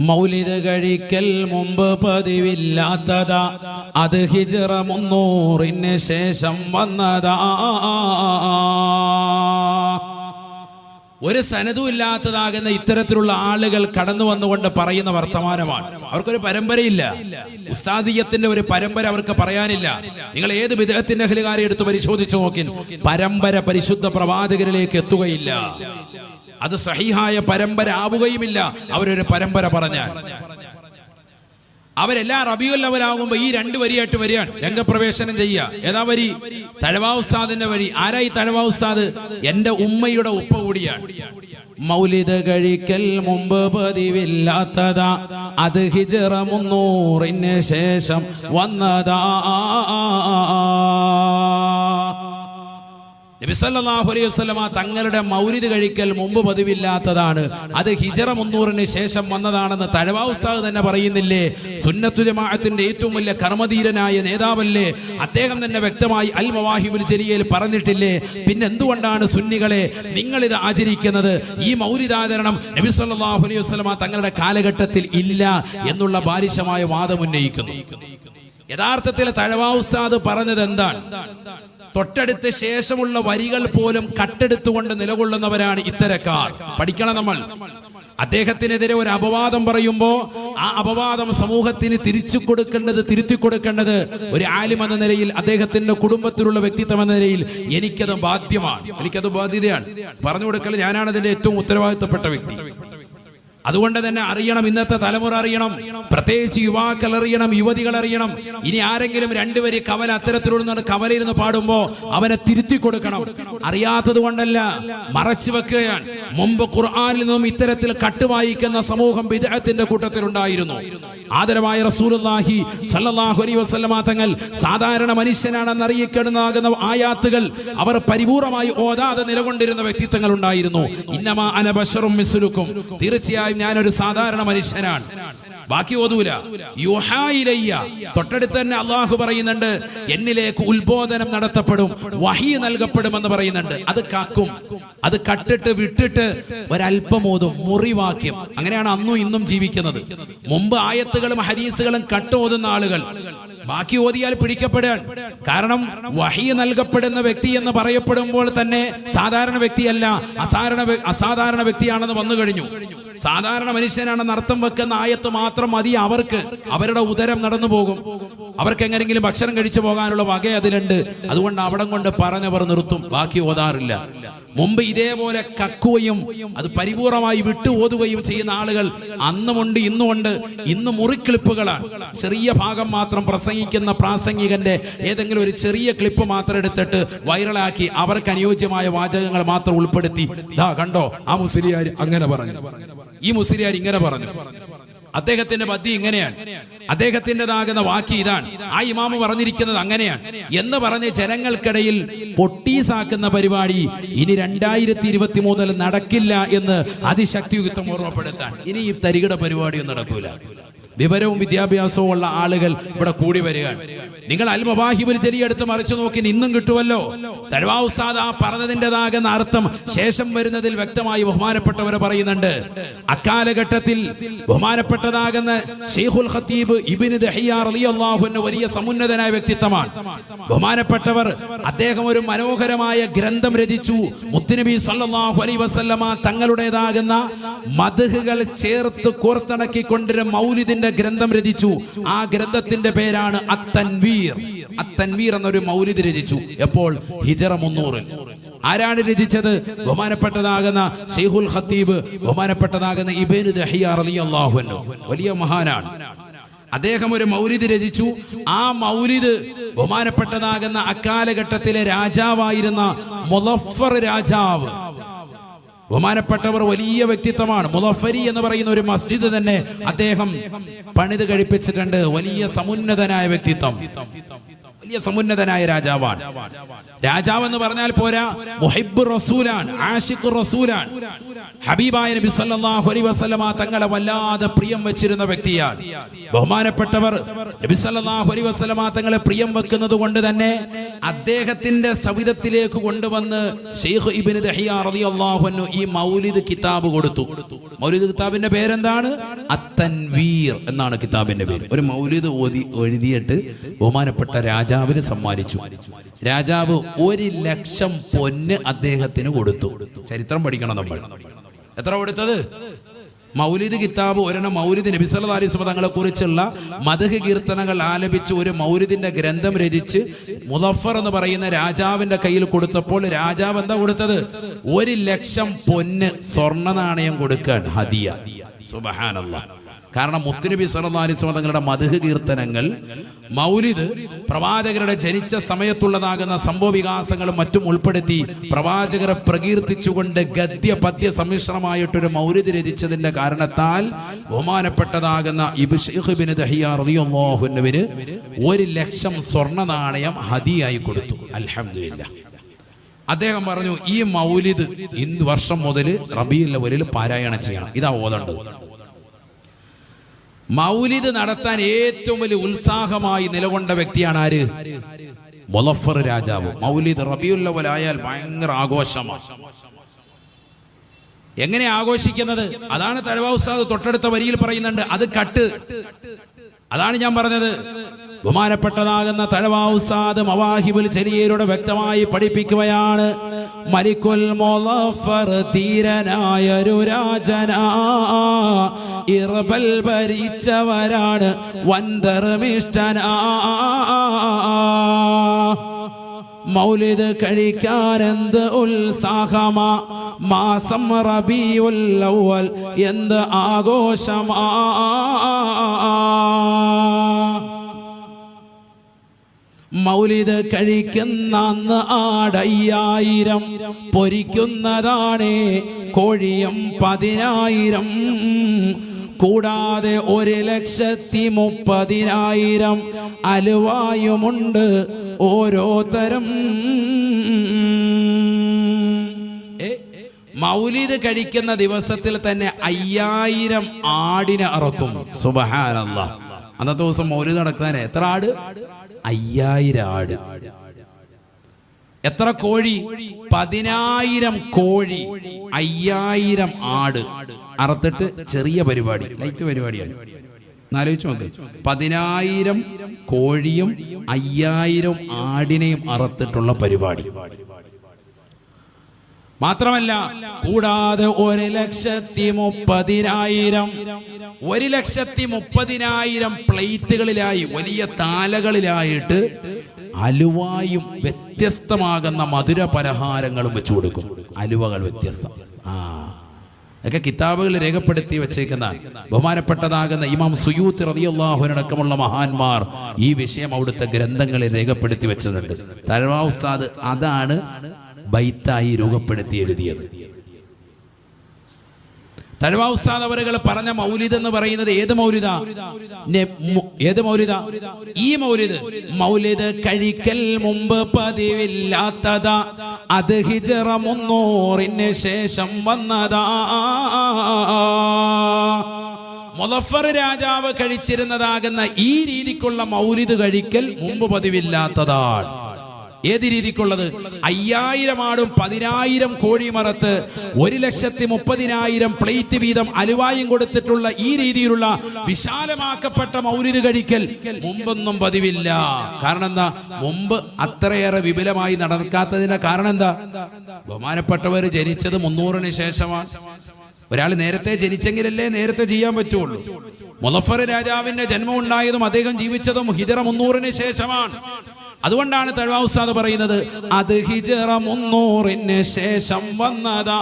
മൗലിദ് കഴിക്കൽ മുമ്പ് പതിവില്ലാത്തതാ. അത് ഹിജറ മുന്നൂറിന് ശേഷം വന്നതാ. ഒരു സനതും ഇല്ലാത്തതാകുന്ന ഇത്തരത്തിലുള്ള ആളുകൾ കടന്നു വന്നുകൊണ്ട് പറയുന്ന വർത്തമാനമാണ്. അവർക്കൊരു പരമ്പരയില്ല. ഉസ്താദീയത്തിന്റെ ഒരു പരമ്പര അവർക്ക് പറയാനില്ല. നിങ്ങൾ ഏത് വിദേഹത്തിന്റെ അഹലുകാരെ എടുത്ത് പരിശോധിച്ചു നോക്കി പരമ്പര പരിശുദ്ധ പ്രവാചകരിലേക്ക് എത്തുകയില്ല. അത് സഹിഹായ പരമ്പര ആവുകയുമില്ല. അവരൊരു പരമ്പര പറഞ്ഞാൽ. അവരെല്ലാം റബിയുള്ളവരാകുമ്പോ ഈ രണ്ട് വരിയായിട്ട് വരികയാണ്. രംഗപ്രവേശനം ചെയ്യുക. ഏതാ വരി? തഴവാ ഉസ്താദിന്റെ വരി. ആരായി തഴവാ ഉസ്താദ്? എന്റെ ഉമ്മയുടെ ഉപ്പ കൂടിയാണ്. മൗലിത കഴിക്കൽ മുമ്പ് പതിവില്ലാത്തതാ. അത് ഹിജറ മുന്നൂറിന് ശേഷം വന്നതാ. നബിസല്ലാഹു അലൈഹി തങ്ങളുടെ മൗലിദ് കഴിക്കൽ മുമ്പ് പതിവില്ലാത്തതാണ്. അത് ഹിജറ മുന്നൂറിന് ശേഷം വന്നതാണെന്ന് തഴവാ ഉസ്താദ് തന്നെ പറയുന്നില്ലേ? സുന്നത്തു ജമാഅത്തിന്റെ ഏറ്റവും വലിയ കർമ്മധീരനായ നേതാവല്ലേ? അദ്ദേഹം തന്നെ വ്യക്തമായി അൽ മവാഹിബുൽ ചെരിയയിൽ പറഞ്ഞിട്ടില്ലേ? പിന്നെ എന്തുകൊണ്ടാണ് സുന്നികളെ നിങ്ങൾ ഇത് ആചരിക്കുന്നത്? ഈ മൗലിദാചരണം നബി സല്ലല്ലാഹു അലൈഹി വസ്ലമ തങ്ങളുടെ കാലഘട്ടത്തിൽ ഇല്ല എന്നുള്ള ബാലിശമായ വാദം ഉന്നയിക്കുന്നു. യഥാർത്ഥത്തിൽ തഴവാ ഉസ്താദ് പറഞ്ഞത് എന്താണ് തൊട്ടടുത്ത് ശേഷമുള്ള വരികൾ പോലും കട്ടെടുത്തുകൊണ്ട് നിലകൊള്ളുന്നവരാണ് ഇത്തരക്കാർ. പഠിക്കണം നമ്മൾ. അദ്ദേഹത്തിനെതിരെ ഒരു അപവാദം പറയുമ്പോൾ ആ അപവാദം സമൂഹത്തിന് തിരിച്ചു കൊടുക്കേണ്ടത് തിരുത്തി കൊടുക്കേണ്ടത് ഒരു ആലിം എന്ന നിലയിൽ അദ്ദേഹത്തിന്റെ കുടുംബത്തിലുള്ള വ്യക്തിത്വം എന്ന നിലയിൽ എനിക്കത് ബാധ്യമാണ്. എനിക്കത് ബാധ്യതയാണ്. പറഞ്ഞു കൊടുക്കൽ ഞാനാണ് അതിന്റെ ഏറ്റവും ഉത്തരവാദിത്തപ്പെട്ട വ്യക്തി. അതുകൊണ്ട് തന്നെ അറിയണം ഇന്നത്തെ തലമുറ അറിയണം. പ്രത്യേകിച്ച് യുവാക്കൾ അറിയണം യുവതികൾ അറിയണം. ഇനി ആരെങ്കിലും രണ്ടുപേര് കവല അത്തരത്തിലുള്ള കവലയിരുന്ന് പാടുമ്പോ അവനെ തിരുത്തി കൊടുക്കണം. അറിയാത്തത് കൊണ്ടല്ല മറച്ചു വെക്കുകയാണ്. മുമ്പ് ഖുർആാനിൽ നിന്നും ഇത്തരത്തിൽ കട്ടുവായിക്കുന്ന സമൂഹം വിദേഹത്തിന്റെ കൂട്ടത്തിലുണ്ടായിരുന്നു. ആദരവായ റസൂലുള്ളാഹി സല്ലല്ലാഹു അലൈഹി വസല്ലമ തങ്ങൾ സാധാരണ മനുഷ്യനാണെന്ന് അറിയപ്പെടുന്നാകുന്ന ആയാത്തുകൾ അവർ പരിപൂർണമായി ഓതാതെ നിലകൊണ്ടിരുന്ന വ്യക്തിത്വങ്ങൾ ഉണ്ടായിരുന്നു. ഇന്നമാ അന ബശറും മിസ്ലുക്കും. തീർച്ചയായും ഞാനൊരു സാധാരണ മനുഷ്യനാണ്. ബാക്കി ഓതൂല. യുഹായിലയ്യ തൊട്ടടുത്ത് തന്നെ അള്ളാഹു പറയുന്നുണ്ട് എന്നിലേക്ക് ഉത്ബോധനം നടത്തപ്പെടും വഹി നൽകപ്പെടുമെന്ന് പറയുന്നുണ്ട്. അത് കാക്കും. അത് കട്ടിട്ട് വിട്ടിട്ട് ഒരല്പം ഓതും. മുറിവാക്യം. അങ്ങനെയാണ് അന്നും ഇന്നും ജീവിക്കുന്നത്. മുമ്പ് ആയത്തുകളും ഹരീസുകളും കട്ടോതുന്ന ആളുകൾ. ബാക്കി ഓതിയാൽ പിടിക്കപ്പെടാൻ. കാരണം വഹി നൽകപ്പെടുന്ന വ്യക്തി എന്ന് പറയപ്പെടുമ്പോൾ തന്നെ സാധാരണ വ്യക്തിയല്ല അസാധാരണ അസാധാരണ വ്യക്തിയാണെന്ന് വന്നു കഴിഞ്ഞു. സാധാരണ മനുഷ്യനാണെന്ന് അർത്ഥം വെക്കുന്ന ആയത്ത് മാത്രം മതി അവർക്ക്. അവരുടെ ഉദരം നടന്നു പോകും. അവർക്ക് എങ്ങനെങ്കിലും ഭക്ഷണം കഴിച്ചു പോകാനുള്ള വക അതിലുണ്ട്. അതുകൊണ്ട് അവിടം കൊണ്ട് പറഞ്ഞവർ നിർത്തും. ബാക്കി ഓതാറില്ല. മുമ്പ് ഇതേപോലെ കക്കുകയും അത് പരിപൂർണമായി വിട്ടു ഓതുകയും ചെയ്യുന്ന ആളുകൾ അന്നുമുണ്ട് ഇന്നുമുണ്ട്. ഇന്ന് മുറിക്ലിപ്പുകളാണ് ചെറിയ ഭാഗം മാത്രം പ്രസംഗിക്കുന്ന പ്രാസംഗികന്റെ ഏതെങ്കിലും ഒരു ചെറിയ ക്ലിപ്പ് മാത്രം എടുത്തിട്ട് വൈറലാക്കി അവർക്ക് അനുയോജ്യമായ വാചകങ്ങൾ മാത്രം ഉൾപ്പെടുത്തി. ദാ കണ്ടോ? ആ മുസ്ലിയാർ അങ്ങനെ പറഞ്ഞു. ഈ മുസ്ലിയാർ ഇങ്ങനെ പറഞ്ഞു. അദ്ദേഹത്തിന്റെ പദ്ധതി ഇങ്ങനെയാണ്. അദ്ദേഹത്തിന്റെതാകുന്ന വാക്ക് ഇതാണ്. ആ ഇമാമ് പറഞ്ഞിരിക്കുന്നത് അങ്ങനെയാണ്. എന്ന് പറഞ്ഞ് ജനങ്ങൾക്കിടയിൽ പൊട്ടീസാക്കുന്ന പരിപാടി ഇനി രണ്ടായിരത്തി ഇരുപത്തി മൂന്നിൽ നടക്കില്ല എന്ന് അതിശക്തിയുക്തം ഓർമ്മപ്പെടുത്താൻ. ഇനി ഈ തരികിട പരിപാടിയൊന്നും നടക്കൂല. വിവരവും വിദ്യാഭ്യാസവും ഉള്ള ആളുകൾ ഇവിടെ കൂടി വരികയാണ്. നിങ്ങൾ അൽമബാഹിബ് ഒരു ചെറിയ എടുത്ത് മറിച്ചു നോക്കി ഇന്നും കിട്ടുമല്ലോ തഴവാ ഉസ്താദ് ആ പറഞ്ഞതിന്റെതാകുന്ന അർത്ഥം ശേഷം വരുന്നതിൽ വ്യക്തമായി ബഹുമാനപ്പെട്ടവരെ പറയുന്നുണ്ട്. അക്കാലഘട്ടത്തിൽ ബഹുമാനപ്പെട്ടതാകുന്ന ഷെയ്ഖുൽ ഖത്തീബ് ഇബിന് ദഹിയാർ അലി അൻഹു വലിയ സമുന്നതനായ വ്യക്തിത്വമാണ്. ബഹുമാനപ്പെട്ടവർ അദ്ദേഹം ഒരു മനോഹരമായ ഗ്രന്ഥം രചിച്ചു. മുത്തുനബി സല്ലാഹു അലൈഹി വസല്ലമ തങ്ങളുടേതാകുന്ന മധുഹുകൾ ചേർത്ത് കോർത്തിണക്കിക്കൊണ്ടിരുന്ന മൗലിദിന്റെ ഗ്രന്ഥം രചിച്ചു. ആ ഗ്രന്ഥത്തിന്റെ പേരാണ് അത്തൻവീർ എന്നൊരു മൗലിദ് രചിച്ചു. എപ്പോൾ? ഹിജറ മുന്നൂറിൽ ആരാണ് രചിച്ചത്? ബഹുമാനപ്പെട്ടതാകുന്ന ഷെയ്ഖുൽ ഖത്തീബ് ബഹുമാനപ്പെട്ടതാകുന്ന ഇബേനു ദഹിയ റളിയല്ലാഹു അൻഹു. വലിയ മഹാനാണ്. അദ്ദേഹം ഒരു മൗലിദ് രചിച്ചു. ആ മൗലിദ് ബഹുമാനപ്പെട്ടതാകുന്ന അക്കാലഘട്ടത്തിലെ രാജാവായിരുന്ന മുലഫർ രാജാവ്. ബഹുമാനപ്പെട്ടവർ വലിയ വ്യക്തിത്വമാണ്. മുലഫരി എന്ന് പറയുന്ന ഒരു മസ്ജിദ് തന്നെ അദ്ദേഹം പണിത് കഴിപ്പിച്ചിട്ടുണ്ട്. വലിയ സമുന്നതനായ വ്യക്തിത്വം. വലിയ സമുന്നതനായ രാജാവാണ്. രാജാവ് എന്ന് പറഞ്ഞാൽ പോരാ മുഹിബ് റസൂലാണ് ആഷിഖ് റസൂലാണ്. ഹബീബായ നബി സല്ലല്ലാഹു അലൈഹി വസല്ലമ തങ്ങളെ വല്ലാതെ പ്രിയം വെച്ചിരുന്ന വ്യക്തിയാണ്. ബഹുമാനപ്പെട്ടവർ നബി സല്ലല്ലാഹു അലൈഹി വസല്ലമ തങ്ങളെ പ്രിയം വെക്കുന്നത് കൊണ്ട് തന്നെ അദ്ദേഹത്തിന്റെ സവിധത്തിലേക്ക് കൊണ്ടുവന്ന് ഷെയ്ഖ് ഇബ്നു ദഹിയ റളിയല്ലാഹു അൻഹു ഈ മൗലിദ് കിതാബ് കൊടുത്തു. മൗലിദ് കിതാബിന്റെ പേരെന്താണ്? അത്തൻവീർ എന്നാണ് കിതാബിന്റെ പേര്. ഒരു മൗലിദ് ഓതി എഴുതിയിട്ട് ബഹുമാനപ്പെട്ട രാജാവിന് സമ്മാനിച്ചു. രാജാവ് ഒരു ലക്ഷം പൊന്ന് അദ്ദേഹത്തിന് കൊടുത്തു. ചരിത്രം പഠിക്കണം നമ്മൾ. എത്ര കൊടുത്തത്? മൗലിദ് കിതാബ് ഒരെണ്ണം മൗലിദ് നബി സല്ലല്ലാഹു അലൈഹി വസല്ലം തങ്ങളെ കുറിച്ചുള്ള മധുഹ് കീർത്തനങ്ങൾ ആലപിച്ച് ഒരു മൗലിദിന്റെ ഗ്രന്ഥം രചിച്ച് മുദഫർ എന്ന് പറയുന്ന രാജാവിന്റെ കയ്യിൽ കൊടുത്തപ്പോൾ രാജാവ് എന്താ കൊടുത്തത്? ഒരു ലക്ഷം പൊന്ന് സ്വർണ നാണയം കൊടുക്കാൻ ഹദിയ. സുബഹാനല്ലാഹ്. കാരണം മുത്തുനബി വസല്ലം തങ്ങളുടെ മധുഹ് കീർത്തനങ്ങൾ മൗലിദ് പ്രവാചകരുടെ ജനിച്ച സമയത്തുള്ളതാകുന്ന സംഭവ വികാസങ്ങളും മറ്റും ഉൾപ്പെടുത്തി പ്രവാചകരെ പ്രകീർത്തിച്ചുകൊണ്ട് ഗദ്യ പദ്യ സമ്മിശ്രമായിട്ടൊരു മൗലിദ് രചിച്ചതിന്റെ കാരണത്താൽ ബഹുമാനപ്പെട്ടതാകുന്ന ഇബ്ഷീഖ് ബിൻ ദഹിയ റളിയല്ലാഹു അൻഹുവിന് ഒരു ലക്ഷം സ്വർണ നാണയം ഹതിയായി കൊടുത്തു. അലഹമില്ല അദ്ദേഹം പറഞ്ഞു ഈ മൗലിദ് ഇന്ന് വർഷം മുതൽ റബീൽ അവരിൽ പാരായണം ചെയ്യണം. ഇതാ ഓതേണ്ടത്. മൗലിദ് നടത്താൻ ഏറ്റവും വലിയ ഉത്സാഹമായി നിലകൊണ്ട വ്യക്തിയാണ് ആര്? മുലഫർ രാജാവ്. മൗലിദ് റബിയുല്ലവലായാൽ ഭയങ്കര ആഘോഷമാണ് എങ്ങനെ ആഘോഷിക്കുന്നത്? അതാണ് തലവാ ഉസ്താദ് തൊട്ടടുത്ത വരിയിൽ പറയുന്നുണ്ട്. അത് കട്ട്. അതാണ് ഞാൻ പറഞ്ഞത്. ബഹുമാനപ്പെട്ടതാകുന്ന തലവാസാദ് മവാഹിബുൽ ചെലിയരുടെ വ്യക്തമായി പഠിപ്പിക്കുകയാണ്. മലിക്കുൽ മൊലഫർ ധീരനായൊരു രാജനാ. ഇറബൽ ഭരിച്ചവരാണ് വന്തർമിഷ്ടനാ മൗലിദ് കഴിക്കാൻ എന്ത് ഉത്സാഹമാ? മാസം റബിയുൽ അവൽ എന്ത് ആഘോഷമാ? മൗലിദ് കഴിക്കുന്ന അന്ന് ആടയ്യായിരം പൊരിക്കുന്നതാണേ കോഴിയും പതിനായിരം. കൂടാതെ ഒരു ലക്ഷത്തി മുപ്പതിനായിരം അലുവായുമുണ്ട് ഓരോ തരം മൗലിദ് കഴിക്കുന്ന ദിവസത്തിൽ തന്നെ അയ്യായിരം ആടിനെ അറക്കും. സുബഹാനല്ല. അന്നത്തെ ദിവസം മൗലിദ് നടക്കുന്നതിന് എത്ര ആട്? അയ്യായിരം ആട്. എത്ര കോഴി? പതിനായിരം കോഴി. അയ്യായിരം ആട്. അറുത്തിട്ട് ചെറിയ പരിപാടി ലൈറ്റ് പരിപാടിയാണ്. എന്നാലോചിച്ച് നോക്ക്. പതിനായിരം കോഴിയും അയ്യായിരം ആടിനെയും അറുത്തിട്ടുള്ള പരിപാടി. മാത്രമല്ല കൂടാതെ ഒരു ലക്ഷത്തി മുപ്പതിനായിരം ഒരു ലക്ഷത്തി മുപ്പതിനായിരം പ്ലേറ്റുകളിലായി വലിയ താലകളിലായിട്ട് അലുവായും വ്യത്യസ്തമാകുന്ന മധുര പലഹാരങ്ങളും വെച്ചു കൊടുക്കും. അലുവകൾ വ്യത്യസ്തം. ആ. ഒക്കെ കിതാബുകൾ രേഖപ്പെടുത്തി വെച്ചേക്കുന്ന ബഹുമാനപ്പെട്ടതാകുന്ന ഇമാം സുയൂത്ത് റതിയല്ലാഹുനടക്കമുള്ള മഹാന്മാർ ഈ വിഷയം അവിടുത്തെ ഗ്രന്ഥങ്ങളിൽ രേഖപ്പെടുത്തി വെച്ചതുണ്ട് തഴവാ ഉസ്താദ് അതാണ് ബൈത്തായി രൂപപ്പെടുത്തി എഴുതിയത്. തഴവാ ഉസ്താദ് അവരുകൾ പറഞ്ഞ മൗലിദ് എന്ന് പറയുന്നത് ഏത് മൗലിദ? നെ- മു- ഏത് മൗലിദ? ഈ മൗലിദ് മൗലിദ് കഴിക്കൽ മുമ്പ് പതിവില്ലാത്തതാ. അത് ഹിജറ മുന്നൂറിന് ശേഷം വന്നതാ. മുലഫർ രാജാവ് കഴിച്ചിരുന്നതാകുന്ന ഈ രീതിക്കുള്ള മൗലിദ് കഴിക്കൽ മുമ്പ് പതിവില്ലാത്തതാണ്. ഏത് രീതിക്കുള്ളത്? അയ്യായിരം ആടും പതിനായിരം കോഴി മറത്ത് ഒരു ലക്ഷത്തി മുപ്പതിനായിരം പ്ലേറ്റ് വീതം അലുവായും കൊടുത്തിട്ടുള്ള ഈ രീതിയിലുള്ള വിശാലമാക്കപ്പെട്ട മൗലിദ് കഴിക്കൽ മുമ്പൊന്നും പതിവില്ല. കാരണം എന്താ? മുമ്പ് അത്രയേറെ വിപുലമായി നടക്കാത്തതിന്റെ കാരണം എന്താ? ബഹുമാനപ്പെട്ടവർ ജനിച്ചത് മുന്നൂറിന് ശേഷമാണ്. ഒരാൾ നേരത്തെ ജനിച്ചെങ്കിലല്ലേ നേരത്തെ ചെയ്യാൻ പറ്റുള്ളൂ. മുലഫർ രാജാവിന്റെ ജന്മം ഉണ്ടായതും അദ്ദേഹം ജീവിച്ചതും ഹിജറ മുന്നൂറിന് ശേഷമാണ്. അതുകൊണ്ടാണ് തഴവാസാദ് പറയുന്നത് അത് ഹിജറ മുന്നൂറിന് ശേഷം വന്നതാ.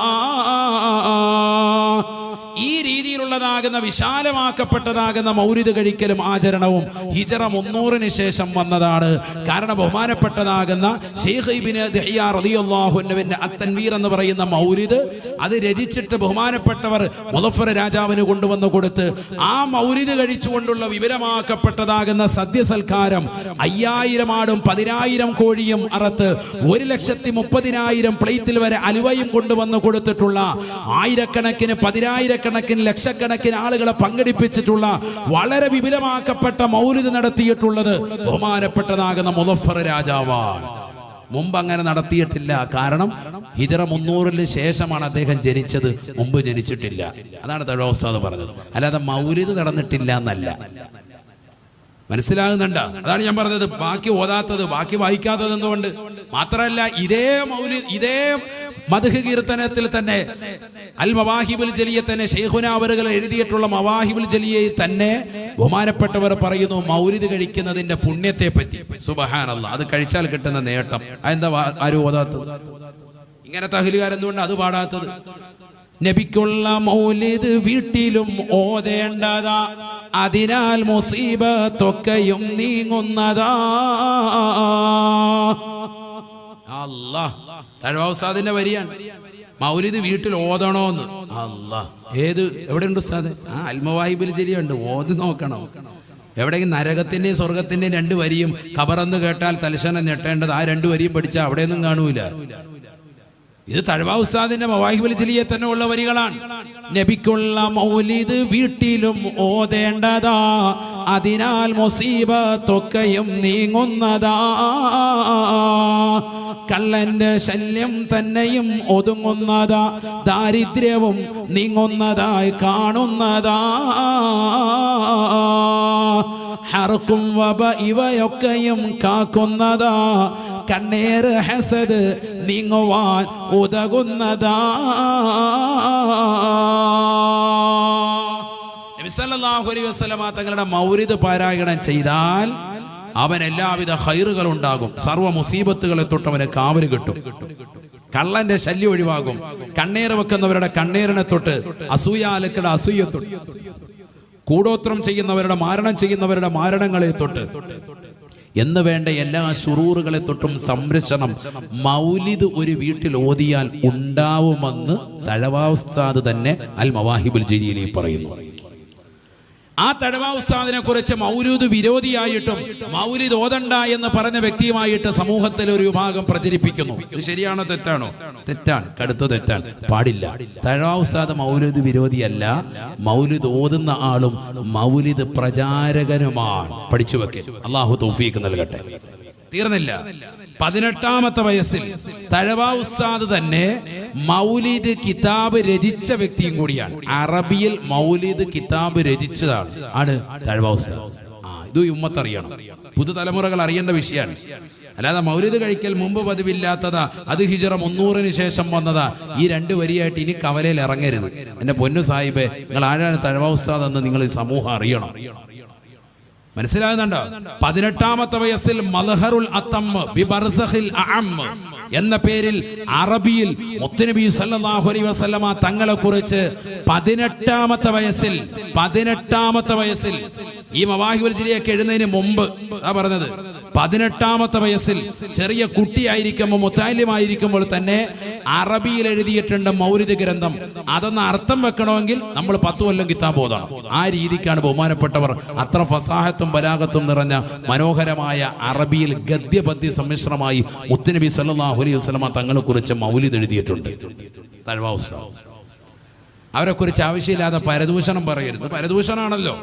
ഈ രീതിയിലുള്ളതാകുന്ന വിശാലമാക്കപ്പെട്ടതാകുന്ന മൗരിത് കഴിക്കലും ആചരണവും ഹിജറ മുന്നൂറിന് ശേഷം വന്നതാണ്. കാരണം ബഹുമാനപ്പെട്ടതാകുന്ന അത്തൻവീർ എന്ന് പറയുന്ന മൗലിദ് അത് രചിച്ചിട്ട് ബഹുമാനപ്പെട്ടവർ മുദഫർ രാജാവിന് കൊണ്ടുവന്ന് കൊടുത്ത് ആ മൗരിദ് കഴിച്ചുകൊണ്ടുള്ള വിവരമാക്കപ്പെട്ടതാകുന്ന സദ്യസൽക്കാരം അയ്യായിരം ആടും പതിനായിരം കോഴിയും അറത്ത് ഒരു ലക്ഷത്തി മുപ്പതിനായിരം പ്ലേറ്റിൽ വരെ അലുവയും കൊണ്ടുവന്ന് കൊടുത്തിട്ടുള്ള ആയിരക്കണക്കിന് പതിനായിരക്കണക്കിന് ലക്ഷക്കണക്കിന് ആളുകളെ പങ്കെടുപ്പിച്ചിട്ടുള്ള വളരെ വിപുലമാക്കപ്പെട്ട മൗലിദ് നടത്തിയിട്ടുള്ളത് ബഹുമാനപ്പെട്ടതാകുന്ന മുദഫർ രാജാവാണ്. മുമ്പ് അങ്ങനെ നടത്തിയിട്ടില്ല. കാരണം ഹിജറ മുന്നൂറിന് ശേഷമാണ് അദ്ദേഹം ജനിച്ചത്. മുമ്പ് ജനിച്ചിട്ടില്ല. അതാണ് തഴോസ്താദ് പറഞ്ഞത്. അല്ലാതെ മൗലിത് നടന്നിട്ടില്ല എന്നല്ല. മനസ്സിലാകുന്നുണ്ട്? അതാണ് ഞാൻ പറഞ്ഞത്. ബാക്കി ഓതാത്തത് ബാക്കി വായിക്കാത്തത് എന്തുകൊണ്ട്? മാത്രമല്ല ഇതേ മൗലി ഇതേ മധുഹ കീർത്തനത്തിൽ തന്നെ അൽ മവാഹിബുൽ ജലിയെ തന്നെ ഷെയ്ഖുന അവറുകൾ എഴുതിയിട്ടുള്ള മവാഹിബുൽ ജലിയെ തന്നെ ബഹുമാനപ്പെട്ടവർ പറയുന്നു മൗരിത് കഴിക്കുന്നതിന്റെ പുണ്യത്തെ പറ്റി സുബഹാനല്ല അത് കഴിച്ചാൽ കിട്ടുന്ന നേട്ടം. അതെന്താ ആരും ഓതാത്തത്? ഇങ്ങനെ അഹിലുകാരെന്തുകൊണ്ട് അത് പാടാത്തത്? നബിക്കുള്ള മൗലിദ് വീട്ടിലും ഓതേണ്ടതാ അതിനാൽ മുസീബത്തൊക്കെയും നീങ്ങുന്നതാ. അല്ലാ തഴവാസാദിന്റെ വരിയാണ്. മൗലിദ് വീട്ടിൽ ഓതണോന്ന്. അല്ലാ ഏത്? എവിടെ ഉണ്ട് ഉസ്താദ്? ആ അൽമവാഹിബിൽ ചെരിയുണ്ട്. ഓത് നോക്കണം. എവിടെയെങ്കിലും നരകത്തിന്റെയും സ്വർഗത്തിന്റെയും രണ്ട് വരിയും ഖബറെന്ന് കേട്ടാൽ തലശനം ഞെട്ടേണ്ടത് ആ രണ്ട് വരിയും പഠിച്ചാൽ അവിടെയൊന്നും കാണൂല. ഇത് തഴവ ഉസ്താദിന്റെ മവാഹിബുൽ ജലിയെ തന്നെ ഉള്ള വരികളാണ്. നബിക്കുള്ള മൗലിദ് വീട്ടിലും ഓതേണ്ടതാ. അതിനാൽ മുസീബത്തൊക്കെയും നീങ്ങുന്നതാ. കള്ളന്റെ ശല്യം തന്നെയും ഒതുങ്ങുന്നതാ. ദാരിദ്ര്യവും നീങ്ങുന്നതായി കാണുന്നതാ. ഹർക്കും വബ ഇവയൊക്കെയും കാക്കുന്നതാ. കണ്ണേറ് ഹസദ് നീങ്ങുവാൻ ഉതകുന്നതാ. തങ്ങളുടെ മൗരിദ് പാരായണം ചെയ്താൽ അവൻ എല്ലാവിധ ഹൈറുകൾ ഉണ്ടാകും. സർവ മുസീബത്തുകളെ തൊട്ട് അവന് കാവൽ കിട്ടും. കള്ളന്റെ ശല്യം ഒഴിവാകും. കണ്ണീർ വെക്കുന്നവരുടെ കണ്ണീരിനെ തൊട്ട് അസൂയാലക്കളുടെ അസൂയ തൊട്ട് കൂടോത്രം ചെയ്യുന്നവരുടെ മാരണം ചെയ്യുന്നവരുടെ മാരണങ്ങളെ തൊട്ട് എന്ന് വേണ്ട എല്ലാ ശുറൂറുകളെ തൊട്ടും സംരക്ഷണം മൗലിദ് ഒരു വീട്ടിൽ ഓതിയാൽ ഉണ്ടാവുമെന്ന് തഴവാവസ്ഥാത് തന്നെ അൽ മവാഹിബുൽ ജലീലി പറയുന്നു. ആ തഴവാ ഉസ്താദിനെ കുറിച്ച് മൗലൂദ് വിരോധിയായിട്ടും മൗലിദ് ഓതണ്ട എന്ന് പറഞ്ഞ വ്യക്തിയുമായിട്ട് സമൂഹത്തിൽ ഒരു വിഭാഗം പ്രചരിപ്പിക്കുന്നു. ഇത് ശരിയാണോ തെറ്റാണോ? തെറ്റാണ്. കടുത്ത തെറ്റാണ്. പാടില്ല. തഴവാ ഉസ്താദ് മൗലൂദ് വിരോധിയല്ല. മൗലിദ് ഓതുന്ന ആളും മൗലിദ് പ്രചാരകനുമാണ്. പഠിച്ചു വെക്കെ. അള്ളാഹു തൗഫീക്ക് നൽകട്ടെ. തീർന്നില്ല. പതിനെട്ടാമത്തെ വയസ്സിൽ തഴവാ ഉസ്താദ് തന്നെ മൗലിദ് കിതാബ് രചിച്ച വ്യക്തിയും കൂടിയാണ്. അറബിയിൽ മൗലിദ് കിതാബ് രചിച്ചതാണ്. ആണ് തഴവാ ഉസ്താദ്. ആ ഇത് ഉമ്മത്ത് അറിയണം. പുതുതലമുറകൾ അറിയേണ്ട വിഷയമാണ്. അല്ലാതെ മൗലിദ് കഴിക്കൽ മുമ്പ് പതിവില്ലാത്തതാ അത് ഹിജറ മുന്നൂറിന് ശേഷം വന്നതാ. ഈ രണ്ട് വരിയായിട്ട് ഇനി കവലയിൽ ഇറങ്ങരുത്. എന്റെ പൊന്നു സാഹിബെ നിങ്ങൾ ആരാണ് തഴവാ ഉസ്താദ് എന്ന് നിങ്ങൾ സമൂഹം അറിയണം. മനസ്സിലാകുന്നുണ്ടോ? പതിനെട്ടാമത്തെ വയസ്സിൽ മലഹറുൽ അത്തമ്മ് ബിബർസഹിൽ അഅമ്മ് എന്ന പേരിൽ അറബിയിൽ മുത്തനബി സല്ലല്ലാഹു അലൈഹി വസല്ലമ തങ്ങളെ കുറിച്ച് പതിനെട്ടാമത്തെ വയസ്സിൽ പതിനെട്ടാമത്തെ വയസ്സിൽ ഈ മവാഹിബുൽ ജില്ലയൊക്കെ എഴുന്നതിന് മുമ്പ് ആ പറഞ്ഞത്. പതിനെട്ടാമത്തെ വയസ്സിൽ ചെറിയ കുട്ടിയായിരിക്കുമ്പോൾ മുത്താലിമായിരിക്കുമ്പോൾ തന്നെ അറബിയിൽ എഴുതിയിട്ടുണ്ട് മൗലിദ് ഗ്രന്ഥം. അതൊന്ന് അർത്ഥം വെക്കണമെങ്കിൽ നമ്മൾ പത്ത് കൊല്ലം കിതാബ് ഓതണം. ആ രീതിക്കാണ് ബഹുമാനപ്പെട്ടവർ അത്ര ഫസാഹത്തും ബലാഗത്തും നിറഞ്ഞ മനോഹരമായ അറബിയിൽ ഗദ്യപദ്യ സമ്മിശ്രമായി മുത്തുനബി സല്ലല്ലാഹു അലൈഹി വസല്ലമ തങ്ങളെ കുറിച്ച് മൗലിദ് എഴുതിയിട്ടുണ്ട്. അവരെ കുറിച്ച് ആവശ്യമില്ലാതെ പരദൂഷണം പറയരുത്. പരദൂഷണാണല്ലോ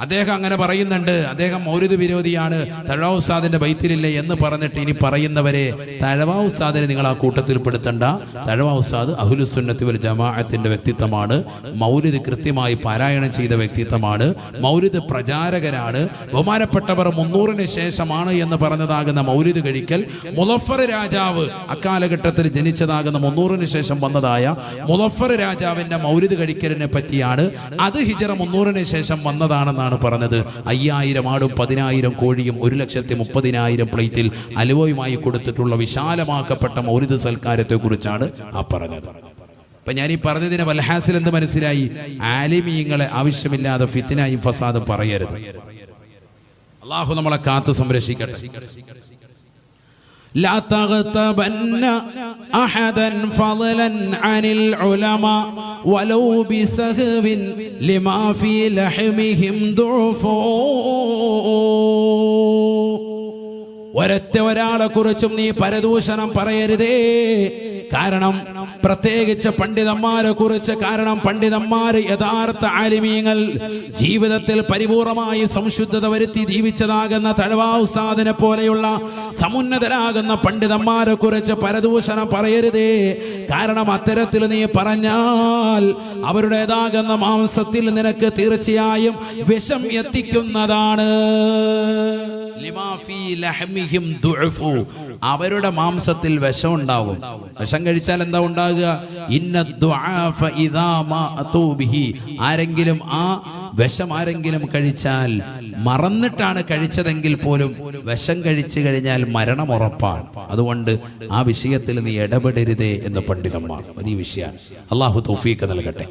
അദ്ദേഹം അങ്ങനെ പറയുന്നുണ്ട്. അദ്ദേഹം മൗലിദ് വിരോധിയാണ്. തഴവാ ഉസ്താദിന്റെ ബൈത്തിലില്ലേ എന്ന് പറഞ്ഞിട്ട് ഇനി പറയുന്നവരെ തഴവാ ഉസ്താദിനെ നിങ്ങൾ ആ കൂട്ടത്തിൽ പെടുത്തണ്ട. തഴവാ ഉസ്താദ് അഹുലുസുന്നത്തി ഒരു ജമാഅത്തിന്റെ വ്യക്തിത്വമാണ്. മൗലിദ് കൃത്യമായി പാരായണം ചെയ്ത വ്യക്തിത്വമാണ്. മൗലിദ് പ്രചാരകരാണ്. ബഹുമാനപ്പെട്ടവർ മുന്നൂറിന് ശേഷമാണ് എന്ന് പറഞ്ഞതാകുന്ന മൗലിദ് കഴിക്കൽ മുലഫർ രാജാവ് അക്കാലഘട്ടത്തിൽ ജനിച്ചതാകുന്ന മുന്നൂറിന് ശേഷം വന്നതായ മുലഫർ രാജാവിന്റെ മൗലിദ് കഴിക്കലിനെ പറ്റിയാണ്. അത് ഹിജറ മുന്നൂറിന് ശേഷം വന്നതാണെന്നാണ് പറഞ്ഞത്. അയ്യായിരം ആടും പതിനായിരം കോഴിയും ഒരു ലക്ഷത്തി മുപ്പതിനായിരം പ്ലേറ്റിൽ അലുവയുമായി കൊടുത്തിട്ടുള്ള വിശാലമാക്കപ്പെട്ട മൗരിത സൽക്കാരത്തെ കുറിച്ചാണ് ആ പറഞ്ഞത്. അപ്പൊ ഞാൻ ഈ പറഞ്ഞതിനെ വൽഹാസിൽ എന്ത് മനസ്സിലായി? ആലിമീങ്ങളെ ആവശ്യമില്ലാതെ ഫിത്തിനായും ഫസാദും പറയരുത്. അള്ളാഹു നമ്മളെ കാത്തു സംരക്ഷിക്കട്ടെ. لا تغتبن احدا فضلا عن العلماء ولو بسهو لما في لحمهم ضعف ഒരൊറ്റ ഒരാളെ കുറിച്ചും നീ പരദൂഷണം പറയരുതേ കാരണം പ്രത്യേകിച്ച് പണ്ഡിതന്മാരെ കുറിച്ച് കാരണം പണ്ഡിതന്മാർ യഥാർത്ഥ ആലിമീങ്ങൾ ജീവിതത്തിൽ പരിപൂർണമായി സംശുദ്ധത വരുത്തി ജീവിച്ചതാകുന്ന തലവാസാദിനെ പോലെയുള്ള സമുന്നതരാകുന്ന പണ്ഡിതന്മാരെ കുറിച്ച് പരദൂഷണം പറയരുതേ കാരണം അത്തരത്തിൽ നീ പറഞ്ഞാൽ അവരുടേതാകുന്ന മാംസത്തിൽ നിനക്ക് തീർച്ചയായും വിഷം എത്തിക്കുന്നതാണ് ലിമാ ഫീ ലഹ്മിഹിം. അവരുടെ മാംസത്തിൽ വിഷം ഉണ്ടാവും വിഷം കഴിച്ചാൽ എന്താ ഉണ്ടാകുക? ആരെങ്കിലും ആ വിഷം ആരെങ്കിലും കഴിച്ചാൽ മറന്നിട്ടാണ് കഴിച്ചതെങ്കിൽ പോലും വിഷം കഴിച്ചു കഴിഞ്ഞാൽ മരണം ഉറപ്പാണ്. അതുകൊണ്ട് ആ വിഷയത്തിൽ നീ ഇടപെടരുതേ എന്ന് പണ്ഡിതന്മാർ. വലിയ വിഷയമാണ്. അള്ളാഹു തൗഫീക്ക് നൽകട്ടെ.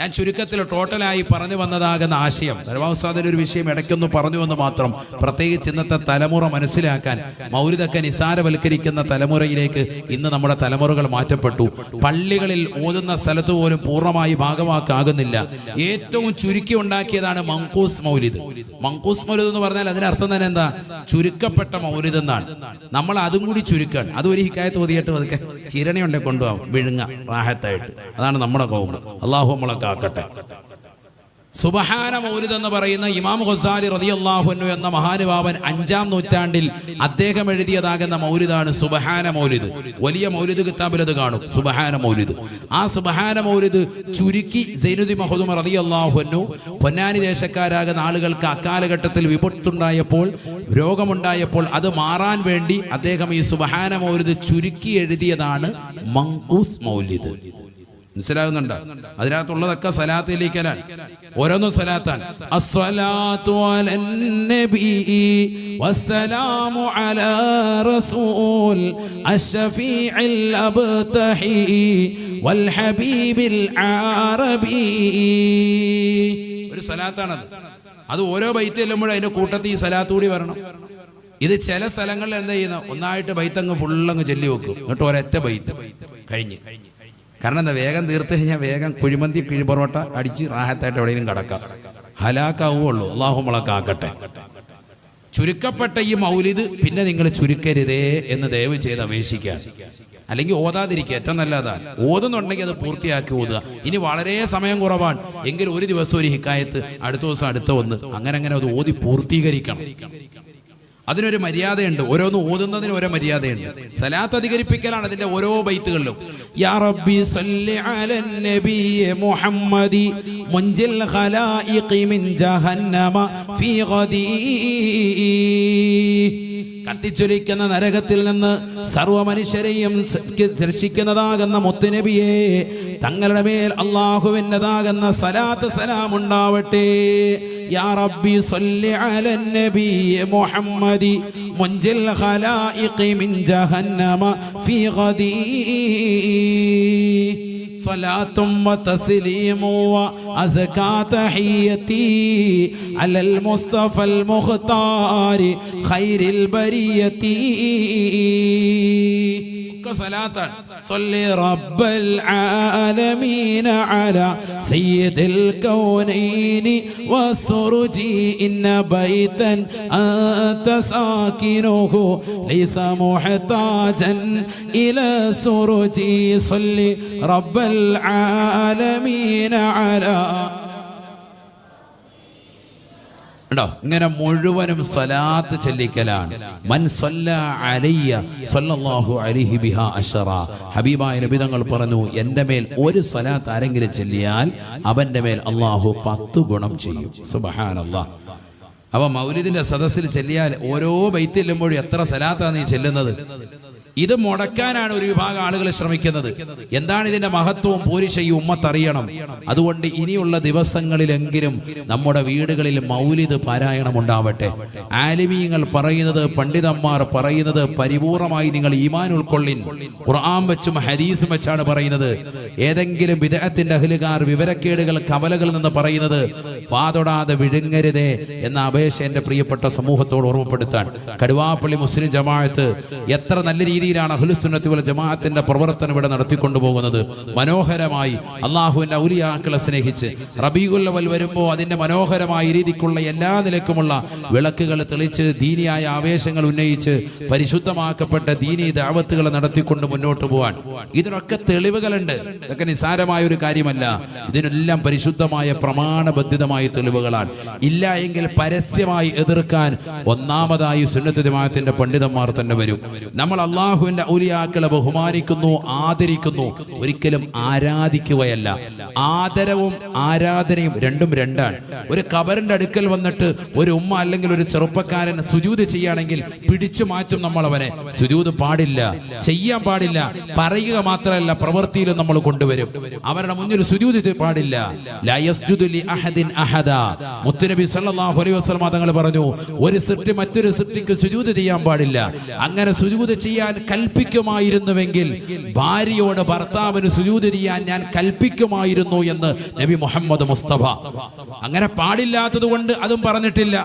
ഞാൻ ചുരുക്കത്തിൽ ടോട്ടലായി പറഞ്ഞു വന്നതാകുന്ന ആശയം. ധർവാസാദിന്റെ ഒരു വിഷയം ഇടയ്ക്കൊന്ന് പറഞ്ഞു എന്ന് മാത്രം പ്രത്യേകിച്ച് ഇന്നത്തെ തലമുറ മനസ്സിലാക്കാൻ മൗരിതൊക്കെ നിസാരവൽക്കരിക്കുന്ന തലമുറയിലേക്ക് ഇന്ന് നമ്മുടെ തലമുറകൾ മാറ്റപ്പെട്ടു. പള്ളികളിൽ ഓതുന്ന സ്ഥലത്ത് പോലും പൂർണമായി ഭാഗമാക്കാകുന്നില്ല ഏറ്റവും ചുരുക്കി ഉണ്ടാക്കിയതാണ് മങ്കൂസ് മൗലിദ്. മങ്കൂസ് മൗലിദ് എന്ന് പറഞ്ഞാൽ അതിനർത്ഥം തന്നെ എന്താ? ചുരുക്കപ്പെട്ട മൗലിദ് എന്നാണ്. നമ്മൾ അതും കൂടി ചുരുക്കാണ്. അത് ഒരു ഹിക്കായത്ത് ഒതിയിട്ട് അതൊക്കെ ചിരണയുണ്ടെ കൊണ്ടുപോകാം വിഴുങ്ങ. റാഹത്തായിട്ട്. അതാണ് നമ്മുടെ കോമ അള്ളാഹു നമ്മളെ കാക്കട്ടെ സുബഹാന മൗലിദ് എന്ന് പറയുന്ന ഇമാം ഖസാലി റളിയല്ലാഹു എന്ന മഹാനുഭാവൻ അഞ്ചാം നൂറ്റാണ്ടിൽ അദ്ദേഹം എഴുതിയതാകുന്ന മൗലിദാണ് സുബഹാന മൗലിദ്. വലിയ മൗലിദ് കിതാബിൽ അത് കാണും. സുബഹാന മൗലിദ്. ആ സുബഹാന മൗലിദ് ചുരുക്കി സൈനുദ്ദി മഹദും റളിയല്ലാഹു പൊന്നാനി ദേശക്കാരാകുന്ന ആളുകൾക്ക് അക്കാലഘട്ടത്തിൽ വിപത്തുണ്ടായപ്പോൾ രോഗമുണ്ടായപ്പോൾ അത് മാറാൻ വേണ്ടി അദ്ദേഹം ഈ സുബഹാന മൗലിദ് ചുരുക്കി എഴുതിയതാണ് മങ്കൂസ് മൗലിദ്. മനസ്സിലാകുന്നുണ്ട്? അതിനകത്തുള്ളതൊക്കെ സലാത്തിലേക്കലാണ്. ഓരോന്നും സലാത്താണ്. ഒരു സലാത്താണത്. അത് ഓരോ ബൈത്ത് ചെല്ലുമ്പോഴും അതിന്റെ കൂട്ടത്തിൽ ഈ സലാത്ത് കൂടി വരണം. ഇത് ചില സ്ഥലങ്ങളിൽ എന്താ ചെയ്യുന്ന ഒന്നായിട്ട് ബൈത്ത് അങ്ങ് ബൈത്തങ്ങ് ഫുള്ളങ്ങ് ചൊല്ലി വെക്കും എന്നിട്ട് ഒരൊറ്റ ബൈത്ത്. കഴിഞ്ഞ് കഴിഞ്ഞ്. കാരണം എന്താ വേഗം തീർത്തു കഴിഞ്ഞാൽ വേഗം കുഴിമന്തി കിഴിപൊറോട്ട അടിച്ച് റാഹത്തായിട്ട് എവിടെയെങ്കിലും കിടക്കാം. ഹലാക്കാവുള്ളൂ അള്ളാഹു മുളക്കാക്കട്ടെ ചുരുക്കപ്പെട്ട ഈ മൗലിദ് പിന്നെ നിങ്ങൾ ചുരുക്കരുതേ എന്ന് ദയവ് ചെയ്ത് അപേക്ഷിക്കുക. അല്ലെങ്കിൽ ഓതാതിരിക്കുക. ഏറ്റവും നല്ലതാണ് ഓതുന്നുണ്ടെങ്കിൽ അത് പൂർത്തിയാക്കി ഓതുക. ഇനി വളരെ സമയം കുറവാണ്. എങ്കിൽ ഒരു ദിവസം ഒരു ഹിക്കായത്ത് അടുത്ത ദിവസം അടുത്ത ഒന്ന്. അങ്ങനെ അങ്ങനെ അത് ഓതി പൂർത്തീകരിക്കണം. അതിനൊരു മര്യാദയുണ്ട്. ഓരോന്ന് ഓതുന്നതിന് ഓരോ മര്യാദയുണ്ട്. സലാത്ത് അധികരിപ്പിക്കലാണ് അതിന്റെ ഓരോ ബൈത്തുകളിലും. യാ റബ്ബി സല്ലി മുഹമ്മദി മുൻജിൽ മിൻ ജഹന്നമ ഫീ ഗദീ. കത്തിച്ചൊലിക്കുന്ന നരകത്തിൽ നിന്ന് സർവ മനുഷ്യരെയും ദർശിക്കുന്നതാകുന്ന മുത്തുനബിയെ തങ്ങളുടെ മേൽ അള്ളാഹുവിന്റെതാകുന്ന സലാത്ത് സലാം ഉണ്ടാവട്ടെ യാ റബ്ബി സല്ലി നബി മുഹമ്മദി മുൻജിൽ ഖലായിഖി മിൻ ജഹന്നമ ഫീ ഗദീ صلاة وتسليم وأزكى تحيتي على المصطفى المختار خير البرية. صلاة صل رب العالمين على سيد الكونين والسرج إن بيتا أنت ساكنه ليس محتاجا إلى سرج صل رب العالمين على ഉണ്ടോ ഇങ്ങനെ മുഴുവനും സലാത്ത് ചെല്ലിക്കലാണ്. മൻ അലയ്യ സല്ലല്ലാഹു അലൈഹി ബിഹ അശറ. ഹബീബായ നബിതങ്ങൾ പറഞ്ഞു എന്റെ മേൽ ഒരു സലാത്ത് ആരെങ്കിലും ചെല്ലിയാൽ അവന്റെ മേൽ അള്ളാഹു പത്ത് ഗുണം ചെയ്യും. സുബഹാനല്ലാഹ് അപ്പൊ മൗലിദിന്റെ സദസ്സിൽ ചെല്ലിയാൽ ഓരോ ബൈത്ത് ചെല്ലുമ്പോഴും എത്ര സലാത്താണ് നീ ചെല്ലുന്നത്? ഇത് മുടക്കാനാണ് ഒരു വിഭാഗം ആളുകൾ ശ്രമിക്കുന്നത്. എന്താണ് ഇതിന്റെ മഹത്വവും പോരിശയും ഉമ്മത്തറിയണം അതുകൊണ്ട് ഇനിയുള്ള ദിവസങ്ങളിലെങ്കിലും നമ്മുടെ വീടുകളിൽ മൗലിദ് പാരായണം ഉണ്ടാവട്ടെ. ആലിമീങ്ങൾ പറയുന്നത് പണ്ഡിതന്മാർ പറയുന്നത് പരിപൂർണമായി നിങ്ങൾ ഈമാൻ ഉൾക്കൊള്ളിൻ. ഖുർആൻ വെച്ചും ഹദീസും വെച്ചാണ് പറയുന്നത്. ഏതെങ്കിലും വിദേഹത്തിന്റെ അഹലുകാർ വിവരക്കേടുകൾ കവലകളിൽ നിന്ന് പറയുന്നത് വാതൊടാതെ വിഴുങ്ങരുതേ എന്ന അപേക്ഷ എന്റെ പ്രിയപ്പെട്ട സമൂഹത്തോട് ഓർമ്മപ്പെടുത്താൻ. കടുവാപ്പള്ളി മുസ്ലിം ജമാഅത്ത് എത്ര നല്ല രീതിയിലാണ് അഹുലുസുന്നത്തി വൽ ജമാഅത്തിന്റെ പ്രവർത്തനം ഇവിടെ നടത്തിക്കൊണ്ടു പോകുന്നത് മനോഹരമായി അള്ളാഹുവിന്റെ ഔലിയാക്കളെ സ്നേഹിച്ച് റബീഗുല്ലവൽ വരുമ്പോൾ അതിന്റെ മനോഹരമായ രീതിക്കുള്ള എല്ലാ നിലക്കുമുള്ള വിളക്കുകൾ തെളിച്ച് ദീനിയായ ആവേശങ്ങൾ ഉന്നയിച്ച് പരിശുദ്ധമാക്കപ്പെട്ട ദീനി ദാവത്തുകൾ നടത്തിക്കൊണ്ട് മുന്നോട്ട് പോവാൻ. ഇതിനൊക്കെ തെളിവുകളുണ്ട്. ഇതൊക്കെ നിസാരമായ ഒരു കാര്യമല്ല. ഇതിനെല്ലാം പരിശുദ്ധമായ പ്രമാണബദ്ധിതമായ തെളിവുകളാണ്. ഇല്ല എങ്കിൽ പരസ്യമായി എതിർക്കാൻ ഒന്നാമതായി സുന്നത്ത് ജമാഅത്തിന്റെ പണ്ഡിതന്മാർ തന്നെ വരും. നമ്മൾ അള്ളാഹുവിന്റെ ഔലിയാക്കളെ ബഹുമാനിക്കുന്നു ആദരിക്കുന്നു. ഒരിക്കലും ആരാധിക്കുകയല്ല. ആദരവും ആരാധനയും രണ്ടും രണ്ടാണ്. ഒരു കബറിന്റെ അടുക്കൽ വന്നിട്ട് ഒരു ഉമ്മ അല്ലെങ്കിൽ ഒരു ചെറുപ്പക്കാരൻ സുജൂത് ചെയ്യുകയാണെങ്കിൽ പിടിച്ചു മാറ്റും നമ്മൾ അവനെ സുജൂത് പാടില്ല ചെയ്യാൻ പാടില്ല പറയുക മാത്രമല്ല പ്രവൃത്തിയിലും നമ്മൾ കൊണ്ടുവരും. അവരുടെ മുന്നിൽ സുജൂത് പാടില്ല. മുത്തുനബി സല്ലല്ലാഹു അലൈഹി വസല്ലം തങ്ങൾ പറഞ്ഞു ഒരു സൃഷ്ടി മറ്റൊരു സൃഷ്ടിക്ക് സുജൂത് ചെയ്യാൻ പാടില്ല. അങ്ങനെ സുജൂത് ചെയ്യാൻ കൽപ്പിക്കുമായിരുന്നുവെങ്കിൽ ഭാര്യയോട് ഭർത്താവിന് സുജൂത് ചെയ്യാൻ ഞാൻ കൽപ്പിക്കുമായിരുന്നു എന്ന് നബി മുഹമ്മദ് മുസ്തഫ. അങ്ങനെ പാടില്ലാത്തത് കൊണ്ട് അതും പറഞ്ഞിട്ടില്ല.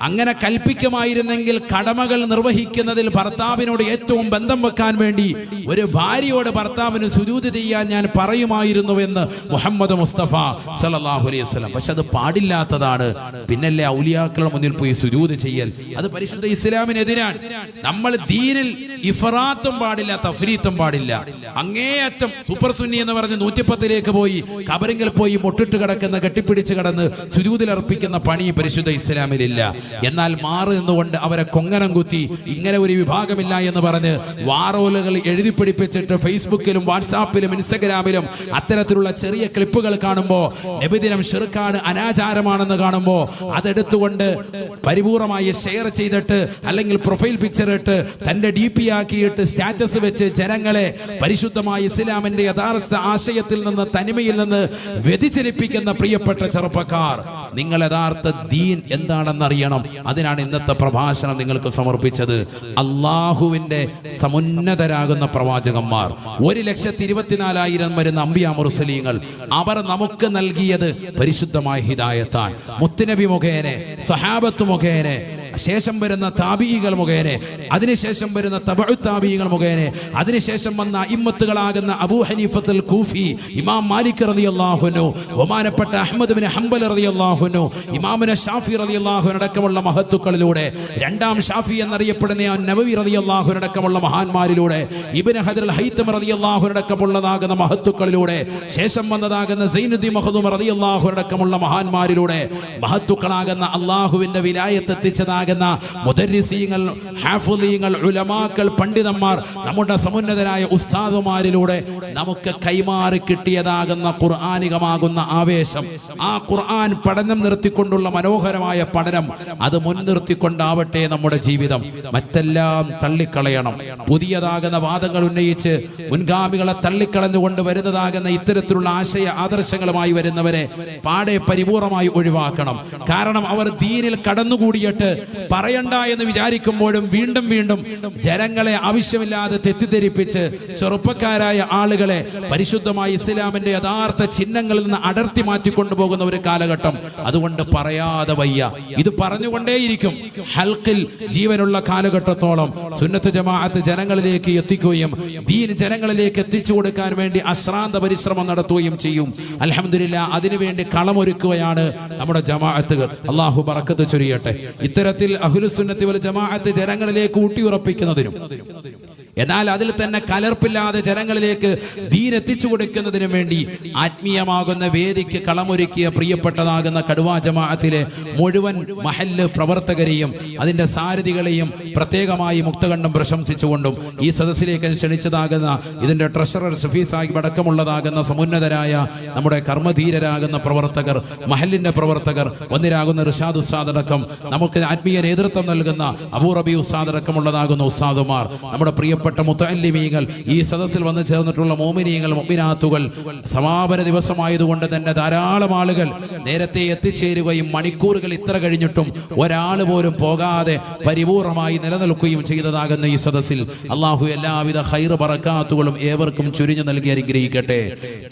അങ്ങനെ കൽപ്പിക്കുമായിരുന്നെങ്കിൽ കടമകൾ നിർവഹിക്കുന്നതിൽ ഭർത്താവിനോട് ഏറ്റവും ബന്ധം വെക്കാൻ വേണ്ടി ഒരു ഭാര്യയോട് ഭർത്താവിന് സുജൂത് ചെയ്യാൻ ഞാൻ പറയുമായിരുന്നു എന്ന് മുഹമ്മദ് മുസ്തഫ സല്ലല്ലാഹു അലൈഹി വസല്ലം. പക്ഷെ അത് പാടില്ലാത്തതാണ്. പിന്നല്ലേ ഔലിയാക്കളുടെ മുന്നിൽ പോയി സുജൂത് ചെയ്യൽ. അത് പരിശുദ്ധ ഇസ്ലാമിനെതിരാണ്. നമ്മൾ ദീനിൽ ഇഫറാത്തും പാടില്ല തഫ്രീത്തും പാടില്ല. അങ്ങേയറ്റം സൂപ്പർ സുന്നി എന്ന് പറഞ്ഞ് നൂറ്റിപ്പത്തിലേക്ക് പോയി കബറിങ്കിൽ പോയി മുട്ടിട്ട് കിടക്കുന്ന കെട്ടിപ്പിടിച്ച് കടന്ന് സുരൂതിലർപ്പിക്കുന്ന പണി പരിശുദ്ധ ഇസ്ലാമിലില്ല. എന്നാൽ മാറി നിന്നുകൊണ്ട് അവരെ കൊങ്ങനം കുത്തി ഇങ്ങനെ ഒരു വിഭാഗമില്ല എന്ന് പറഞ്ഞ് വാറോലുകൾ എഴുതി പിടിപ്പിച്ചിട്ട് ഫേസ്ബുക്കിലും വാട്സാപ്പിലും ഇൻസ്റ്റഗ്രാമിലും അത്തരത്തിലുള്ള ചെറിയ ക്ലിപ്പുകൾ കാണുമ്പോൾ നബിദിനം ഷെറുക്കാട് അനാചാരമാണെന്ന് കാണുമ്പോൾ അതെടുത്തുകൊണ്ട് പരിപൂർണമായി ഷെയർ ചെയ്തിട്ട് അല്ലെങ്കിൽ പ്രൊഫൈൽ പിക്ചർ ഇട്ട് തന്റെ ഡി പി ആക്കിയിട്ട് സ്റ്റാറ്റസ് വെച്ച് ജനങ്ങളെ പരിശുദ്ധമായ ഇസ്ലാമിന്റെ യഥാർത്ഥ ആശയത്തിൽ നിന്ന് തനിമയിൽ നിന്ന് വ്യതിചലിപ്പിക്കുന്ന പ്രിയപ്പെട്ട ചെറുപ്പക്കാർ നിങ്ങൾ യഥാർത്ഥ ദീൻ എന്താണെന്ന് അറിയണം അതിനാണ് ഇന്നത്തെ പ്രഭാഷണം നിങ്ങൾക്ക് സമർപ്പിച്ചത്. അള്ളാഹുവിന്റെ സമുന്നതരാകുന്ന പ്രവാചകന്മാർ. ഒരു ലക്ഷത്തി ഇരുപത്തിനാലായിരം വരുന്ന അമ്പിയാ മുർസലീങ്ങൾ. അവർ നമുക്ക് നൽകിയത് പരിശുദ്ധമായ ഹിദായത്താണ്. മുത്തുനബി മുഖേനെ സഹാബത്ത് മുഖേനെ ശേഷം വരുന്ന താബിഈകൾ മുഖേന അതിനുശേഷം വരുന്ന തബഴു താബികൾ മുഖേന അതിനുശേഷം വന്ന ഇമ്മത്തുകളാകുന്ന അബൂ ഹനീഫത്തുൽ കൂഫി ഇമാം മാലിക് റളിയല്ലാഹുനു ബഹുമാനപ്പെട്ട അഹമ്മദ് ബിൻ ഹംബൽ റളിയല്ലാഹുനു ഇമാമിന ഷാഫി റളിയല്ലാഹു അടക്കമുള്ള മഹത്തുക്കളിലൂടെ രണ്ടാം ഷാഫി എന്നറിയപ്പെടുന്ന നബവി റളിയല്ലാഹു അടക്കമുള്ള മഹാന്മാരിലൂടെ ഇബ്നു ഹദർ ഹൈത്തം റളിയല്ലാഹു അടക്കമുള്ളതാകുന്ന മഹത്തുക്കളിലൂടെ ശേഷം വന്നതാകുന്ന സൈനുദ്ദീൻ മഹദൂം റളിയല്ലാഹു അടക്കമുള്ള മഹാന്മാരിലൂടെ മഹത്തുക്കളാകുന്ന അള്ളാഹുവിന്റെ വിലായത്ത് എത്തിച്ചതാകുന്ന മുദരിസീങ്ങൾ ഹാഫുലീങ്ങൾ ഉലമാക്കൾ പണ്ഡിതന്മാർ നമ്മുടെ സമുന്നതരായ ഉസ്താദുമാരിലൂടെ നമുക്ക് കൈമാറി കിട്ടിയതാകുന്ന ഖുർആാനികമാകുന്ന ആവേശം. ആ ഖുർആൻ പഠനം നിർത്തിക്കൊണ്ടുള്ള മനോഹരമായ പഠനം അത് മുൻനിർത്തിക്കൊണ്ടാവട്ടെ നമ്മുടെ ജീവിതം. മറ്റെല്ലാം തള്ളിക്കളയണം. പുതിയതാകുന്ന വാദങ്ങൾ ഉന്നയിച്ച് മുൻഗാമികളെ തള്ളിക്കളഞ്ഞുകൊണ്ട് വരുന്നതാകുന്ന ഇത്തരത്തിലുള്ള ആശയ ആദർശങ്ങളുമായി വരുന്നവരെ പാടെ പരിപൂർണമായി ഒഴിവാക്കണം. കാരണം അവർ ദീനിൽ കടന്നുകൂടിയിട്ട് പറയണ്ട എന്ന് വിചാരിക്കുമ്പോഴും വീണ്ടും വീണ്ടും ജനങ്ങളെ ആവശ്യമില്ലാതെ തെറ്റിദ്ധരിപ്പിച്ച് ചെറുപ്പക്കാരായ ആളുകളെ പരിശുദ്ധമായ ഇസ്ലാമിന്റെ യഥാർത്ഥ ചിഹ്നങ്ങളിൽ നിന്ന് അടർത്തി മാറ്റിക്കൊണ്ടുപോകുന്ന ഒരു കാലഘട്ടം. അതുകൊണ്ട് പറയാതെ വയ്യ. ഇത് പറഞ്ഞുകൊണ്ടേയിരിക്കും. ഹൽക്കിൽ ജീവനുള്ള കാലഘട്ടത്തോളം സുന്നത്ത് ജമാഅത്ത് ജനങ്ങളിലേക്ക് എത്തിക്കുകയും ദീൻ ജനങ്ങളിലേക്ക് എത്തിച്ചു കൊടുക്കാൻ വേണ്ടി അശ്രാന്ത പരിശ്രമം നടത്തുകയും ചെയ്യും. അലഹമില്ല അതിനുവേണ്ടി കളമൊരുക്കുകയാണ് നമ്മുടെ ജമാഅത്തുകൾ. അള്ളാഹു ബറക്കത്ത് ചൊരിയട്ടെ. ഇത്തരത്തിൽ അഹുലുസുന്നത്തി വൽ ജമാഅത്ത് ജനങ്ങളിലേക്ക് ഊട്ടിയുറപ്പിക്കുന്നതിനും എന്നാൽ അതിൽ തന്നെ കലർപ്പില്ലാതെ ജനങ്ങളിലേക്ക് ദീനെത്തിച്ചു കൊടുക്കുന്നതിന് വേണ്ടി ആത്മീയമാകുന്ന വേദിക്ക് കളമൊരുക്കിയ പ്രിയപ്പെട്ടതാകുന്ന കടുവാ ജമാഅത്തിലെ മുഴുവൻ മഹല്ല് പ്രവർത്തകരെയും അതിന്റെ സാരഥികളെയും പ്രത്യേകമായി മുക്തകണ്ഠം പ്രശംസിച്ചുകൊണ്ടും ഈ സദസ്സിലേക്ക് ക്ഷണിച്ചതാകുന്ന ഇതിന്റെ ട്രഷറർ സുഫി സാഹിബ് അടക്കമുള്ളതാകുന്ന സമുന്നതരായ നമ്മുടെ കർമ്മധീരരാകുന്ന പ്രവർത്തകർ മഹലിന്റെ പ്രവർത്തകർ ഒന്നിരാകുന്ന റിഷാദ് ഉസ്താദ് അടക്കം നമുക്ക് ആത്മീയ നേതൃത്വം നൽകുന്ന അബൂ റബി ഉസ്താദ് അടക്കമുള്ളതാകുന്ന ഉസ്താദുമാർ നമ്മുടെ പ്രിയപ്പെട്ട പ്രിയപ്പെട്ട മുത്തല്ലിമീങ്ങൾ ഈ സദസ്സിൽ വന്നു ചേർന്നിട്ടുള്ള മോമിനീങ്ങൾ മൊമിനാത്തുകൾ സമാപന ദിവസമായതുകൊണ്ട് തന്നെ ധാരാളം ആളുകൾ നേരത്തെ എത്തിച്ചേരുകയും മണിക്കൂറുകൾ ഇത്ര കഴിഞ്ഞിട്ടും ഒരാൾ പോലും പോകാതെ പരിപൂർണമായി നിലനിൽക്കുകയും ചെയ്തതാകുന്ന ഈ സദസ്സിൽ അള്ളാഹു എല്ലാവിധ ഹൈർ പറക്കാത്തുകളും ഏവർക്കും ചുരിഞ്ഞു നൽകി അനുഗ്രഹിക്കട്ടെ.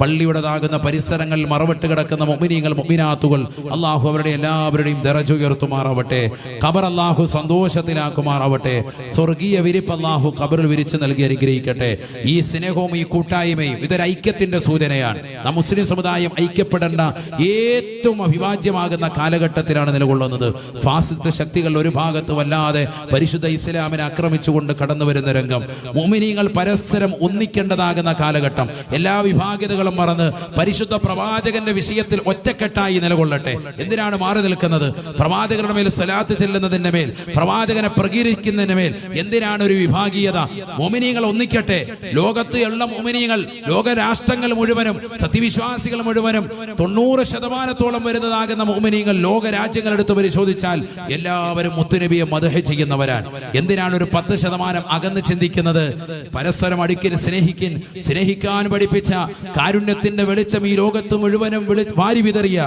പള്ളിയുടേതാകുന്ന പരിസരങ്ങളിൽ മറവിട്ട് കിടക്കുന്ന മൊമിനീങ്ങൾ മൊമിനാത്തുകൾ അള്ളാഹു അവരുടെ എല്ലാവരുടെയും ദരജുയർത്തുമാറാവട്ടെ ഖബർ അള്ളാഹു സന്തോഷത്തിലാക്കുമാറാവട്ടെ. സ്വർഗീയ വിരിപ്പ് അള്ളാഹു ഖബറിൽ വിരിച്ചു നൽകി അനുഗ്രഹിക്കട്ടെ. ഈ സ്നേഹവും ഈ കൂട്ടായ്മയും ഇതൊരു ഐക്യത്തിന്റെ സൂചനയാണ്. നാം മുസ്ലിം സമുദായം ഐക്യപ്പെടേണ്ട ഏറ്റവും അഭിവാജ്യമാകുന്ന കാലഘട്ടത്തിലാണ് നിലകൊള്ളുന്നത്. ഫാസിസ്റ്റ് ശക്തികൾ ഒരു ഭാഗത്ത് വല്ലാതെ പരിശുദ്ധ ഇസ്ലാമിനെ ആക്രമിച്ചുകൊണ്ട് കടന്നു വരുന്ന രംഗം. മോമിനിയങ്ങൾ പരസ്പരം ഒന്നിക്കേണ്ടതാകുന്ന കാലഘട്ടം. എല്ലാ വിഭാഗതകളും മറന്ന് പരിശുദ്ധ പ്രവാചകന്റെ വിഷയത്തിൽ ഒറ്റക്കെട്ടായി നിലകൊള്ളട്ടെ. എന്തിനാണ് മാറി നിൽക്കുന്നത്? പ്രവാചകരുടെ മേൽ സലാത്ത് ചെല്ലുന്നതിന്റെ മേൽ പ്രവാചകനെ പ്രകീരിക്കുന്നതിന് മേൽ. എന്തിനാണ് ഒരു വിഭാഗീയത? മോമിനിയങ്ങൾ ഒന്നിക്കട്ടെ. ലോകത്ത് ഉള്ള മോമിനിയങ്ങൾ ലോകരാഷ്ട്രങ്ങൾ മുഴുവനും സത്യവിശ്വാസികൾ മുഴുവനും തൊണ്ണൂറ് ശതമാനത്തോളം വരുന്നതാകുന്ന മോമിനിയങ്ങൾ ലോക രാജ്യങ്ങളെടുത്ത് പരിശോധിച്ചാൽ എല്ലാവരും മുത്തുനബിയെ മതഹ ചെയ്യുന്നവരാണ്. എന്തിനാണ് ഒരു പത്ത് ശതമാനം അകന്ന് ചിന്തിക്കുന്നത്? പരസ്പരം അടുക്കിന് സ്നേഹിക്കിൻ സ്നേഹിക്കാൻ പഠിപ്പിച്ച കാരുണ്യത്തിന്റെ വെളിച്ചം ഈ ലോകത്ത് മുഴുവനും വാരി വിതറിയ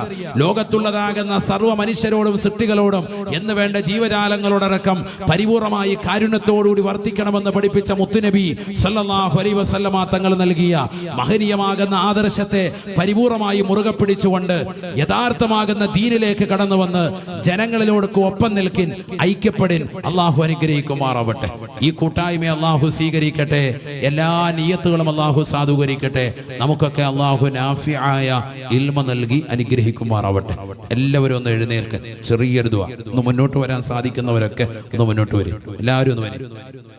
ലോകത്തുള്ളതാകുന്ന സർവ മനുഷ്യരോടും സൃഷ്ടികളോടും എന്ന് വേണ്ട ജീവജാലങ്ങളോടക്കം പരിപൂർണമായി കാരുണ്യത്തോടുകൂടി വർത്തിക്കണമെന്ന് പഠിപ്പിച്ച മുത്തുനബി സല്ലല്ലാഹു അലൈഹി വസല്ലമ തങ്ങൾ നൽകിയ മഹനീയമാകുന്ന ആദർശത്തെ പരിപൂർണമായി മുറുകെ പിടിച്ചുകൊണ്ട് യഥാർത്ഥമാകുന്ന ദീനിലേക്ക് കടന്നു വന്ന് ജനങ്ങളിലോടൊക്കെ ഒപ്പം നിൽക്കിൻ ഐക്യപ്പെടിൻ അള്ളാഹു അനുഗ്രഹിക്കുമാറാവട്ടെ. ഈ കൂട്ടായ്മ അള്ളാഹു സ്വീകരിക്കട്ടെ എല്ലാ നിയത്തുകളും അള്ളാഹു സാധൂകരിക്കട്ടെ. നമുക്കൊക്കെ അള്ളാഹു നാഫിയായ ഇൽമ നൽകി അനുഗ്രഹിക്കുമാറാവട്ടെ. എല്ലാവരും ഒന്ന് എഴുന്നേൽക്കാൻ ചെറിയൊരു ദുവ. ഒന്ന് മുന്നോട്ട് വരാൻ സാധിക്കുന്നവരൊക്കെ ഒന്ന് മുന്നോട്ട് വരും. എല്ലാവരും ഒന്ന് വരും.